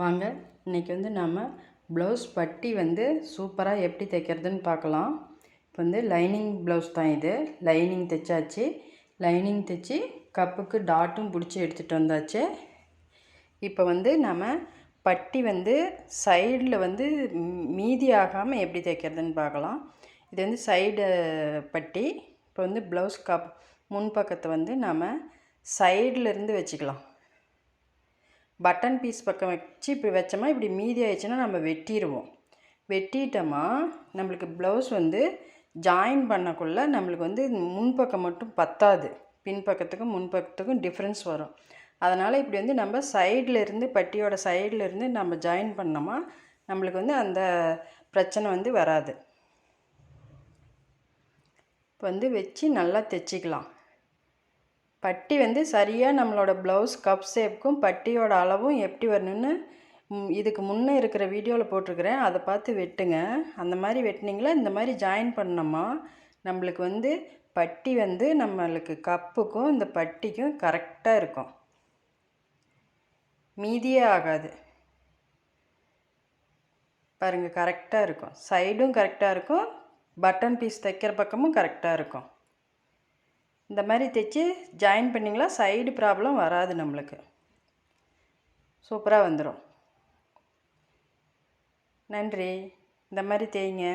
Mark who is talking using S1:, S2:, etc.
S1: வாங்க இன்றைக்கி வந்து நம்ம ப்ளவுஸ் பட்டி வந்து சூப்பராக எப்படி தைக்கிறதுன்னு பார்க்கலாம். இப்போ வந்து லைனிங் ப்ளவுஸ் தான் இது. லைனிங் தைச்சாச்சு. லைனிங் தைச்சி கப்புக்கு டாட்டும் பிடிச்சி எடுத்துகிட்டு வந்தாச்சு. இப்போ வந்து நம்ம பட்டி வந்து சைடில் வந்து மீதி ஆகாமல் எப்படி தைக்கிறதுன்னு பார்க்கலாம். இது வந்து சைடு பட்டி. இப்போ வந்து ப்ளவுஸ் கப் முன்பக்கத்தை வந்து நம்ம சைடில் இருந்து வச்சுக்கலாம். பட்டன் பீஸ் பக்கம் வச்சு இப்படி வச்சோமா இப்படி மீதி ஆயிடுச்சுன்னா நம்ம வெட்டிடுவோம். வெட்டிட்டோமா நம்மளுக்கு ப்ளவுஸ் வந்து ஜாயின் பண்ணக்குள்ள நம்மளுக்கு வந்து முன்பக்கம் மட்டும் பத்தாது. பின்பக்கத்துக்கும் முன்பக்கத்துக்கும் டிஃப்ரென்ஸ் வரும். அதனால் இப்படி வந்து நம்ம சைடில் இருந்து பட்டியோட சைடில் இருந்து நம்ம ஜாயின் பண்ணோமா நம்மளுக்கு வந்து அந்த பிரச்சனை வந்து வராது. இப்போ வந்து வச்சு நல்லா தைச்சிக்கலாம். பட்டி வந்து சரியாக நம்மளோட ப்ளவுஸ் கப் ஷேப்புக்கும் பட்டியோட அளவும் எப்படி வரணும்னு இதுக்கு முன்னே இருக்கிற வீடியோவில் போட்டிருக்கிறேன். அதை பார்த்து வெட்டுங்க. அந்த மாதிரி வெட்டினீங்களா? இந்த மாதிரி ஜாயின் பண்ணோமா? நம்மளுக்கு வந்து பட்டி வந்து நம்மளுக்கு கப்புக்கும் இந்த பட்டிக்கும் கரெக்டாக இருக்கும். மீதியே ஆகாது. பாருங்கள் கரெக்டாக இருக்கும். சைடும் கரெக்டாக இருக்கும். பட்டன் பீஸ் தைக்கிற பக்கமும் கரெக்டாக இருக்கும். இந்த மாதிரி தைச்சி ஜாயின் பண்ணிங்களா? சைடு ப்ராப்ளம் வராது நம்மளுக்கு. சூப்பராக வந்துடும் நன்றி. இந்த மாதிரி தேய்ங்க.